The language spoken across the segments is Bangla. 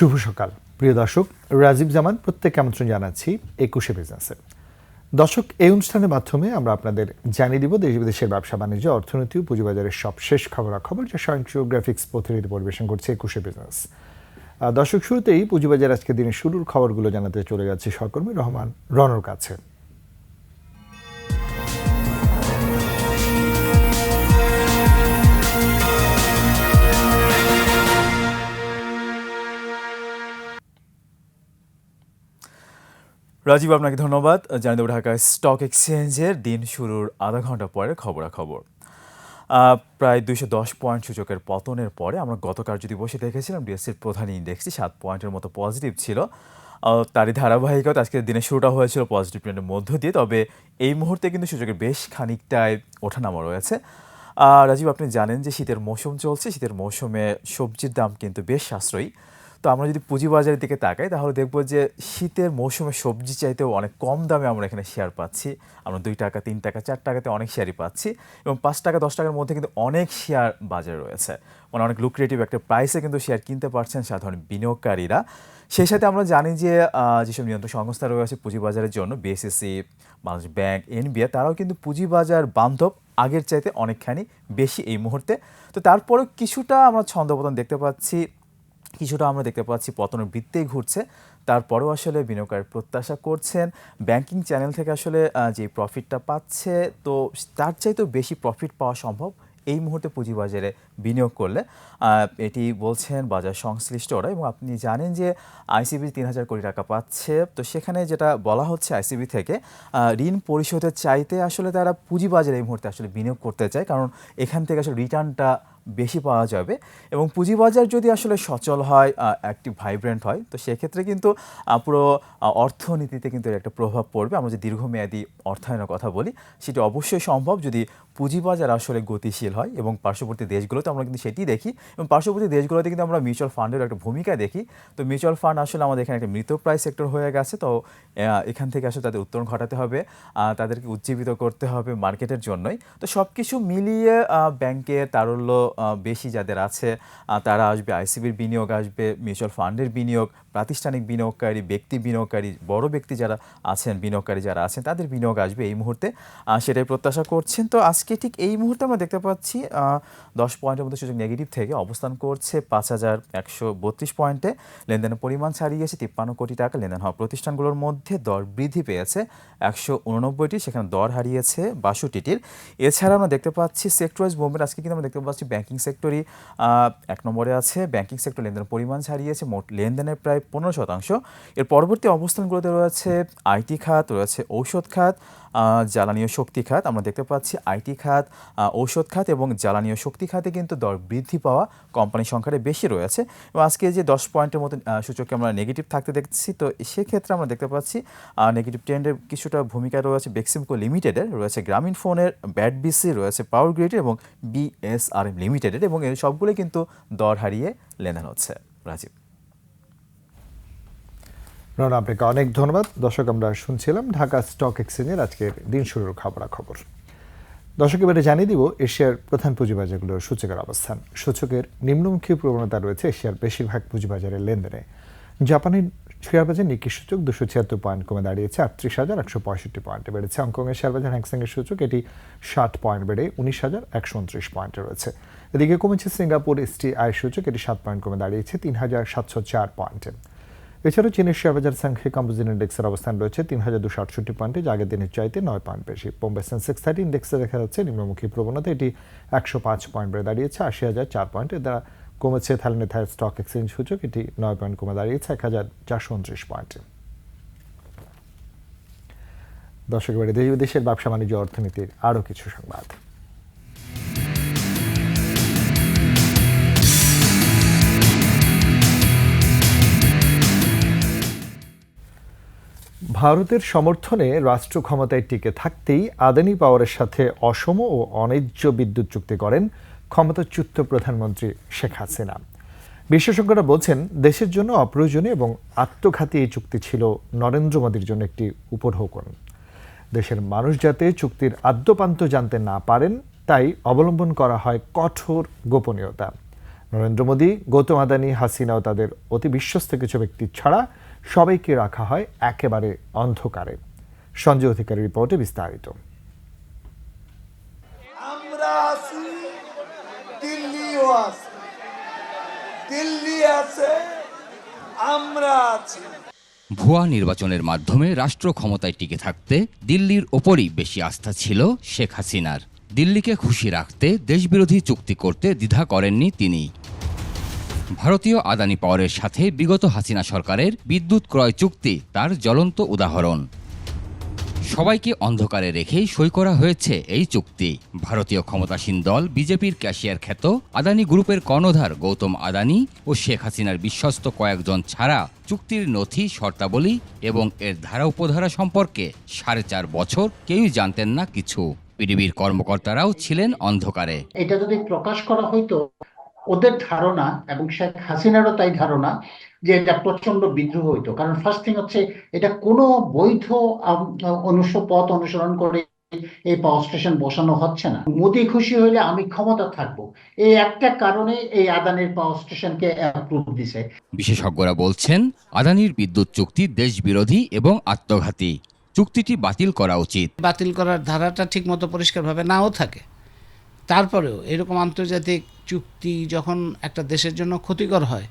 শুভ সকাল। প্রিয় দর্শক রাজীব জামান প্রত্যেক আমন্ত্রণ জানাচ্ছি একুশে বিজনেসে দর্শক, এই অনুষ্ঠানের মাধ্যমে আমরা আপনাদের জানিয়ে দিব দেশ বিদেশের ব্যবসা বাণিজ্য, অর্থনীতি ও পুঁজিবাজারের সব শেষ খবরাখবর যা স্বয়ংক্রিয় গ্রাফিক্স প্রতিনিধি পরিবেশন করছে একুশে বিজনেস দর্শক, শুরুতেই পুঁজিবাজার আজকের দিনের শুরুর খবরগুলো জানাতে চলে যাচ্ছে সহকর্মী রহমান রনর কাছে। রাজীব, আপনাকে ধন্যবাদ। জানিয়ে দেবো ঢাকা স্টক এক্সচেঞ্জের দিন শুরুর আধা ঘণ্টা পরে খবরাখবর। প্রায় দুইশো দশ পয়েন্ট সূচকের পতনের পরে আমরা গতকাল যদি বসে দেখেছিলাম ডিএসসির প্রধান ইন্ডেক্সটি সাত পয়েন্টের মতো পজিটিভ ছিল। তারই ধারাবাহিকতা আজকের দিনে শুরুটা হয়েছিল পজিটিভ ট্রেন্ডের মধ্য দিয়ে, তবে এই মুহূর্তে কিন্তু সূচকের বেশ খানিকটাই ওঠানামা রয়েছে। রাজীব, আপনি জানেন যে শীতের মৌসুম চলছে। শীতের মৌসুমে সবজির দাম কিন্তু বেশ সাশ্রয়ী। তো আমরা যদি পুঁজিবাজারের দিকে তাকাই, তাহলে দেখব যে শীতের মৌসুমে সবজি চাইতেও অনেক কম দামে আমরা এখানে শেয়ার পাচ্ছি। আমরা দুই টাকা, তিন টাকা, চার টাকাতে অনেক শেয়ারই পাচ্ছি এবং পাঁচ টাকা, দশ টাকার মধ্যে কিন্তু অনেক শেয়ার বাজারে রয়েছে। মানে অনেক লুক্রেটিভ একটা প্রাইসে কিন্তু শেয়ার কিনতে পারছেন সাধারণ বিনিয়োগকারীরা। সেই সাথে আমরা জানি যে যেসব নিয়ন্ত্রণ সংস্থা রয়েছে পুঁজিবাজারের জন্য বিএসএসসি বাংলাদেশ ব্যাংক এনবিআই তারাও কিন্তু পুঁজিবাজার বান্ধব আগের চাইতে অনেকখানি বেশি এই মুহূর্তে। তো তারপরেও কিছুটা আমরা ছন্দপতন দেখতে পাচ্ছি। কিছুটা আমরা দেখতে পাচ্ছি পতনের বৃত্তেই ঘুরছে। তারপরেও আসলে বিনিয়োগকারী প্রত্যাশা করছেন। ব্যাংকিং চ্যানেল থেকে আসলে যে প্রফিটটা পাচ্ছে, তো তার চাইতেও বেশি প্রফিট পাওয়া সম্ভব এই মুহূর্তে পুঁজিবাজারে বিনিয়োগ করলে। এটি বলছেন বাজার সংশ্লিষ্টরা এবং আপনি জানেন যে আইসিবি তিন হাজার কোটি টাকা পাচ্ছে। তো সেখানে যেটা বলা হচ্ছে আইসিবি থেকে ঋণ পরিশোধের চাইতে আসলে তারা পুঁজিবাজারে এই মুহূর্তে আসলে বিনিয়োগ করতে চায়। কারণ এখান থেকে আসলে রিটার্নটা বেশি পাওয়া যাবে। এবং পুঁজিবাজার যদি আসলে সচল হয় অ্যাক্টিভ ভাইব্রেন্ট হয়, তো সেক্ষেত্রে কিন্তু পুরো অর্থনীতিতে কিন্তু একটা প্রভাব পড়বে। আমরা যে দীর্ঘমেয়াদী অর্থায়নের কথা বলি, সেটি অবশ্যই সম্ভব যদি পুঁজিবাজার আসলে গতিশীল হয় এবং পার্শ্ববর্তী দেশগুলোতে আমরা কিন্তু সেটি দেখি। এবং পার্শ্ববর্তী দেশগুলোতে কিন্তু আমরা মিউচুয়াল ফান্ডের একটা ভূমিকা দেখি। তো মিউচুয়াল ফান্ড আসলে আমাদের এখানে একটা মৃত প্রায় সেক্টর হয়ে গেছে। তো এখান থেকে আসলে তাদের উত্তরণ ঘটাতে হবে তাদেরকে উজ্জীবিত করতে হবে মার্কেটের জন্যই। তো সব কিছু মিলিয়ে ব্যাংকের তারল্য বেশি যাদের আছে তারা আসবে, আইসিবির বিনিয়োগ আসবে, মিউচুয়াল ফান্ডের বিনিয়োগ, প্রাতিষ্ঠানিক বিনিয়োগকারী, ব্যক্তি বিনিয়োগকারী, বড় ব্যক্তি যারা আছেন, বিনিয়োগকারী যারা আছেন, তাদের বিনিয়োগ আসবে এই মুহূর্তে। সেটাই প্রত্যাশা করছেন। তো আজকে ঠিক এই মুহূর্তে আমরা দেখতে পাচ্ছি দশ পয়েন্টের মধ্যে সূচক নেগেটিভ থেকে অবস্থান করছে পাঁচ হাজার একশো বত্রিশ পয়েন্টে। লেনদেনের পরিমাণ ছাড়িয়েছে তিপ্পান্ন কোটি টাকা লেনদেন হওয়া প্রতিষ্ঠানগুলোর মধ্যে দর বৃদ্ধি পেয়েছে একশো উননব্বইটি সেখানে দর হারিয়েছে বাষট্টিটির। এছাড়া আমরা দেখতে পাচ্ছি সেক্টর ওয়াইজ মুভমেন্ট আজকে কিন্তু আমরা দেখতে পাচ্ছি ব্যাংকিং সেক্টরই এক নম্বরে আছে, ব্যাংকিং সেক্টর লেনদেনের পরিমাণ ছাড়িয়েছে, মোট লেনদেনের প্রায় পনেরো শতাংশ। এর পরবর্তী অবস্থানগুলোতে রয়েছে আইটি খাত, রয়েছে ঔষধ খাত আহ, জ্বালানি ও শক্তি খাত আমরা দেখতে পাচ্ছি আইটি খাত ঔষধ খাত এবং জ্বালানীয় শক্তি খাতে কিন্তু দর বৃদ্ধি পাওয়া কোম্পানির সংখ্যাটা বেশি রয়েছে। এবং আজকে যে দশ পয়েন্টের মতো আহ, সূচকে আমরা নেগেটিভ থাকতে দেখছি তো সেক্ষেত্রে আমরা দেখতে পাচ্ছি নেগেটিভ ট্রেন্ডের কিছুটা ভূমিকা রয়েছে বেক্সিমকো লিমিটেডের রয়েছে গ্রামীণ ফোনের ব্যাট বিসি রয়েছে পাওয়ার গ্রিডের এবং বিএসআরএম লিমিটেডের এবং এই সবগুলোই কিন্তু দর হারিয়ে লেনদেন হচ্ছে। রাজীব। রন আপনাকে অনেক ধন্যবাদ। দর্শক, আমরা শুনছিলাম ঢাকা স্টক এক্সচেঞ্জের আজকের দিন শুরুর খবরাখবর। দর্শক, এবারে জানিয়ে দিব এশিয়ার প্রধান পুঁজিবাজারগুলোর সূচকের অবস্থান। সূচকের নিম্নমুখী প্রবণতা রয়েছে এশিয়ার বেশিরভাগ পুঁজিবাজারের লেনদেনে। জাপানের শেয়ার বাজার নিকি সূচক দুশো ছিয়াত্তর পয়েন্ট কমে দাঁড়িয়েছে, আটত্রিশ হাজার একশো পঁয়ষট্টি পয়েন্টে বেড়েছে। হংকংয়ের শেয়ার বাজার হ্যাংসেংয়ের সূচক এটি ষাট পয়েন্ট বেড়ে উনিশ হাজার একশো উনত্রিশ পয়েন্টে রয়েছে। এদিকে কমেছে সিঙ্গাপুর এসটি আই সূচক, এটি সাত পয়েন্ট কমে দাঁড়িয়েছে, তিন হাজার সাতশো চার পয়েন্টে। এছাড়াও চীনের শেয়ার বাজার সংখ্যে কম্পোজিট ইন্ডেক্সের অবস্থান রয়েছে তিন হাজার দুশো আটষট্টি পয়েন্টে আগের দিনের চাইতে নয় পয়েন্ট বেশি। বোম্বে সেন্সেক্স থার্টি ইন্ডেক্সে দেখা যাচ্ছে নিম্নমুখী প্রবণতা। এটি একশো পাঁচ পয়েন্ট বেড়ে দাঁড়িয়েছে, আশি হাজার চার পয়েন্ট। দ্বারা কমেছে থাইল্যান্ডের থাই স্টক এক্সচেঞ্জ সূচক। এটি নয় পয়েন্ট কমে দাঁড়িয়েছে এক হাজার চারশো উনত্রিশ পয়েন্টে। দর্শক এবারে দেশ বিদেশের ব্যবসা বাণিজ্য অর্থনীতির আরও কিছু সংবাদ। ভারতের সমর্থনে রাষ্ট্র ক্ষমতায় টিকে থাকতেই আদানি পাওয়ারের সাথে অসম ও অন্যায্য বিদ্যুৎ চুক্তি করেন ক্ষমতাচ্যুত প্রধানমন্ত্রী শেখ হাসিনা। বিশেষজ্ঞরা বলছেন, দেশের জন্য অপ্রয়োজনীয় এবং আত্মঘাতী এই চুক্তি ছিল নরেন্দ্র মোদীর জন্য একটি উপঢৌকন। দেশের মানুষ যাতে চুক্তির আদ্যপান্ত জানতে না পারেন, তাই অবলম্বন করা হয় কঠোর গোপনীয়তা। নরেন্দ্র মোদী, গৌতম আদানি, হাসিনা ও তাদের অতি বিশ্বস্ত কিছু ব্যক্তি ছাড়া সবাইকে রাখা হয় একেবারে অন্ধকারে। সঞ্জয় অধিকারী রিপোর্টে বিস্তারিত। আমরা আছি দিল্লিও আছে। দিল্লি আছে আমরা আছি। ভুয়া নির্বাচনের মাধ্যমে রাষ্ট্র ক্ষমতায় টিকে থাকতে দিল্লির ওপরই বেশি আস্থা ছিল শেখ হাসিনার। দিল্লিকে খুশি রাখতে দেশবিরোধী চুক্তি করতে দ্বিধা করেননি তিনি। ভারতীয় আদানি পাওয়ারের সাথে বিগত হাসিনা সরকারের বিদ্যুৎ ক্রয় চুক্তি তার জ্বলন্ত উদাহরণ। সবাইকে অন্ধকারে রেখেই সই করা হয়েছে এই চুক্তি। ভারতীয় ক্ষমতাসীন দল বিজেপির ক্যাশিয়ার খ্যাত আদানি গ্রুপের কর্ণধার গৌতম আদানি ও শেখ হাসিনার বিশ্বস্ত কয়েকজন ছাড়া চুক্তির নথি, শর্তাবলী এবং এর ধারা উপধারা সম্পর্কে সাড়ে চার বছর কেউই জানতেন না কিছু। পিডিবির কর্মকর্তারাও ছিলেন অন্ধকারে। এটা যদি প্রকাশ করা হইতো ওদের ধারণা এবং শেখ হাসিনারও তাই ধারণা যে এটা প্রচণ্ড বিদ্রোহ হইতো। কারণ ফার্স্ট থিং হচ্ছে এটা কোনো বৈধ পথ অনুসরণ করে এই পাওয়ার স্টেশন বসানো হচ্ছে না। মোদি খুশি হইলে আমি ক্ষমতা থাকব। এই একটা কারণে এই আদানির পাওয়ার স্টেশনকে অ্যাপ্রুভ দিছে। বিশেষজ্ঞরা বলছেন আদানির বিদ্যুৎ চুক্তি দেশ বিরোধী এবং আত্মঘাতী। চুক্তিটি বাতিল করা উচিত। বাতিল করার ধারাটা ঠিকমতো পরিষ্কারভাবে নাও থাকে। তারপরেও এরকম আন্তর্জাতিক চুক্তি যখন একটা দেশের জন্য ক্ষতিকর হয়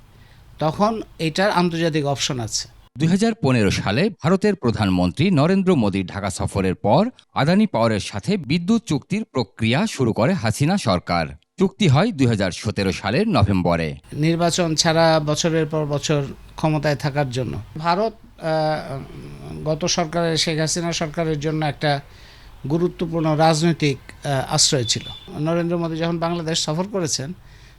তখন এটার আন্তর্জাতিক অপশন আছে। দুই হাজার পনেরো সালে ভারতের প্রধানমন্ত্রী নরেন্দ্র মোদীর ঢাকা সফরের পর আদানি পাওয়ারের সাথে বিদ্যুৎ চুক্তির প্রক্রিয়া শুরু করে হাসিনা সরকার। চুক্তি হয় দুই হাজার সতেরো সালের নভেম্বরে। নির্বাচন ছাড়া বছরের পর বছর ক্ষমতায় থাকার জন্য। ভারত গত সরকারের শেখ হাসিনা সরকারের জন্য একটা গুরুত্বপূর্ণ রাজনৈতিক আশ্রয় ছিল। নরেন্দ্র মোদী যখন বাংলাদেশ সফর করেছেন,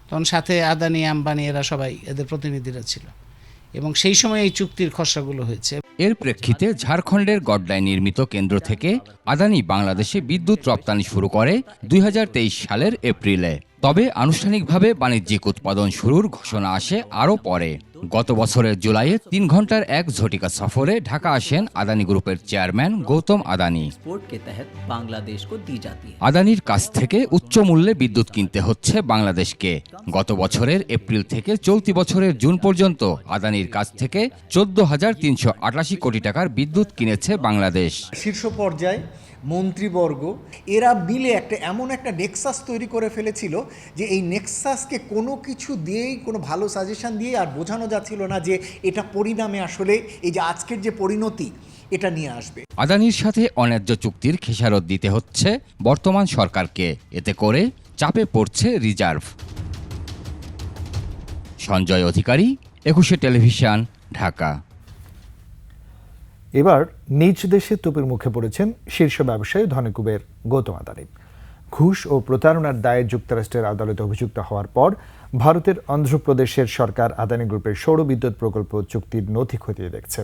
তখন সাথে আদানি, আম্বানি এরা সবাই এদের প্রতিনিধিরা ছিল। এবং সেই সময় এই চুক্তির খসড়াগুলো হয়েছে। এর প্রেক্ষিতে ঝাড়খণ্ডের গড্ডায় নির্মিত কেন্দ্র থেকে আদানি বাংলাদেশে বিদ্যুৎ রপ্তানি শুরু করে দুই হাজার তেইশ সালের এপ্রিলে। তবে আনুষ্ঠানিকভাবে বাণিজ্যিক উৎপাদন শুরুর ঘোষণা আসে আরও পরে। গত বছরের জুলাইয়ে তিন ঘণ্টার এক ঝটিকা সফরে ঢাকা আসেন আদানি গ্রুপের চেয়ারম্যান গৌতম আদানি। আদানির কাছ থেকে উচ্চ মূল্যে বিদ্যুৎ কিনতে হচ্ছে বাংলাদেশকে। গত বছরের এপ্রিল থেকে চলতি বছরের জুন পর্যন্ত আদানির কাছ থেকে চোদ্দ হাজার তিনশো আটাশি কোটি টাকার বিদ্যুৎ কিনেছে বাংলাদেশ। শীর্ষ পর্যায়ে মন্ত্রীবর্গ এরা মিলে একটা এমন একটা নেক্সাস তৈরি করে ফেলেছিল যে এই নেক্সাসকে কোনো কিছু দিয়েই কোনো ভালো সাজেশন দিয়ে আর বোঝানো যাচ্ছিল না যে এটা পরিণামে আসলে এই যে আজকের যে পরিণতি এটা নিয়ে আসবে। আদানির সাথে অন্যায্য চুক্তির খেসারত দিতে হচ্ছে বর্তমান সরকারকে। এতে করে চাপে পড়ছে রিজার্ভ। সঞ্জয় অধিকারী একুশে টেলিভিশন ঢাকা। এবার নিজ দেশে তোপের মুখে পড়েছেন শীর্ষ ব্যবসায়ী ধনকুবের গৌতম আদানি। ঘুষ ও প্রতারণার দায়ে যুক্তরাষ্ট্রের আদালতে অভিযুক্ত হওয়ার পর ভারতের অন্ধ্রপ্রদেশের সরকার আদানি গ্রুপের সৌর বিদ্যুৎ প্রকল্প চুক্তির নথি খতিয়ে দেখছে।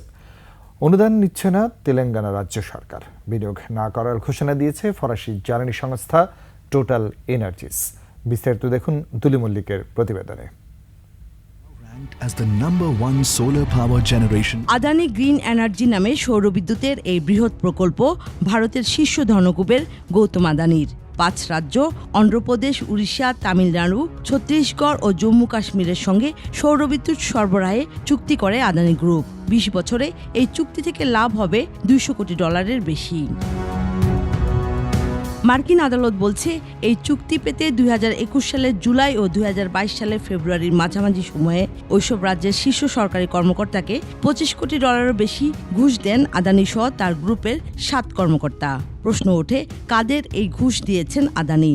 অনুদান নিচ্ছে না তেলেঙ্গানা রাজ্য সরকার। বিনিয়োগ না করার ঘোষণা দিয়েছে ফরাসি জ্বালানি সংস্থা টোটাল এনার্জিস। বিস্তারিত দেখুন দুলি মল্লিকের প্রতিবেদনে। As the number one solar power generation Adani green energy নামে সৌরবিদ্যুতের এই বৃহৎ প্রকল্প ভারতের শীর্ষ ধনকুবের গৌতম আদানির। পাঁচ রাজ্য, অন্ধ্রপ্রদেশ, উড়িষ্যা, তামিলনাড়ু, ছত্তিশগড় ও জম্মু কাশ্মীরের সঙ্গে সৌরবিদ্যুৎ সরবরাহে চুক্তি করে আদানি গ্রুপ। বিশ বছরে এই চুক্তি থেকে লাভ হবে দুইশো কোটি ডলারের বেশি। মার্কিন আদালত বলছে, এই চুক্তি পেতে দুই হাজার একুশ সালের জুলাই ও দুই হাজার বাইশ সালের ফেব্রুয়ারির মাঝামাঝি সময়ে ওইসব রাজ্যের শীর্ষ সরকারি কর্মকর্তাকে পঁচিশ কোটি ডলারেরও বেশি ঘুষ দেন আদানি সহ তার গ্রুপের সাত কর্মকর্তা। প্রশ্ন ওঠে, কাদের এই ঘুষ দিয়েছেন আদানি?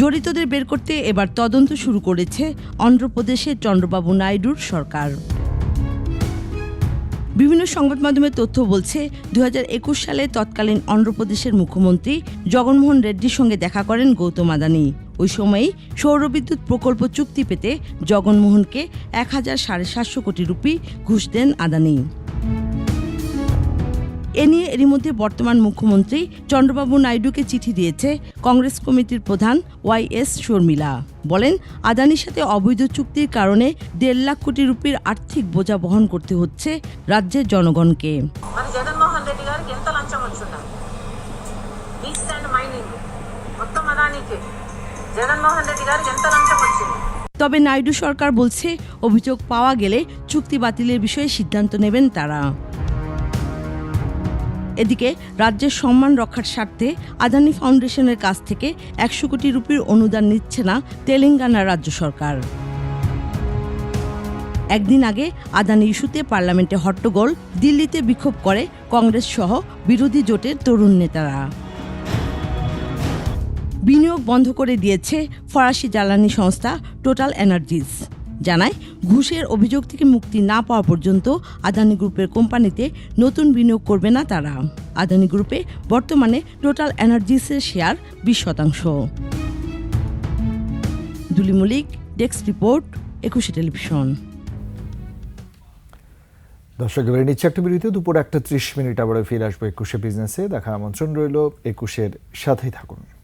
জড়িতদের বের করতে এবার তদন্ত শুরু করেছে অন্ধ্রপ্রদেশের চন্দ্রবাবু নাইডুর সরকার। বিভিন্ন সংবাদ মাধ্যমের তথ্য বলছে দু হাজার একুশ সালে তৎকালীন অন্ধ্রপ্রদেশের মুখ্যমন্ত্রী জগনমোহন রেড্ডির সঙ্গে দেখা করেন গৌতম আদানি। ওই সময়ই সৌরবিদ্যুৎ প্রকল্প চুক্তি পেতে জগনমোহনকে এক হাজার সাড়ে সাতশো কোটি রুপি ঘুষ দেন আদানি। এ নিয়ে এরই মধ্যে বর্তমান মুখ্যমন্ত্রী চন্দ্রবাবু নাইডুকে চিঠি দিয়েছে কংগ্রেস কমিটির প্রধান ওয়াই এস শর্মিলা বলেন আদানির সাথে অবৈধ চুক্তির কারণে দেড় লাখ কোটি রুপির আর্থিক বোঝা বহন করতে হচ্ছে রাজ্যের জনগণকে మరి జగన్మోహన్ రెడ్డి గారికి ఎంత లంచం వచ్చిందా లీస్ట్ అండ్ మైనింగ్ మొత్తం అదానికి జగన్మోహన్ రెడ్డి గారికి ఎంత లంచం వచ్చింది তবে নাইডু সরকার বলছে অভিযোগ পাওয়া গেলে চুক্তি বাতিলের বিষয়ে সিদ্ধান্ত নেবেন তারা এদিকে রাজ্যের সম্মান রক্ষার স্বার্থে আদানি ফাউন্ডেশনের কাছ থেকে একশো কোটি রুপির অনুদান নিচ্ছে না তেলেঙ্গানা রাজ্য সরকার। একদিন আগে আদানি ইস্যুতে পার্লামেন্টে হট্টগোল, দিল্লিতে বিক্ষোভ করে কংগ্রেস সহ বিরোধী জোটের তরুণ নেতারা। বিনিয়োগ বন্ধ করে দিয়েছে ফরাসি জ্বালানি সংস্থা টোটাল এনার্জিস জানায়, ঘুষের অভিযোগ থেকে মুক্তি না পাওয়া পর্যন্ত আদানি গ্রুপের কোম্পানিতে নতুন বিনিয়োগ করবে না তারা। আদানি গ্রুপে বর্তমানে টোটাল এনার্জিসের শেয়ার বিশ শতাংশ। দুলি মলিক ডেস্ক রিপোর্ট, একুশে টেলিভিশন। দর্শক, এবারে নিচ্ছে একটা দুপুর একটা ত্রিশ মিনিট আবার ফিরে আসব একুশে বিজনেসে। দেখার আমন্ত্রণ রইল একুশের সাথেই থাকুন।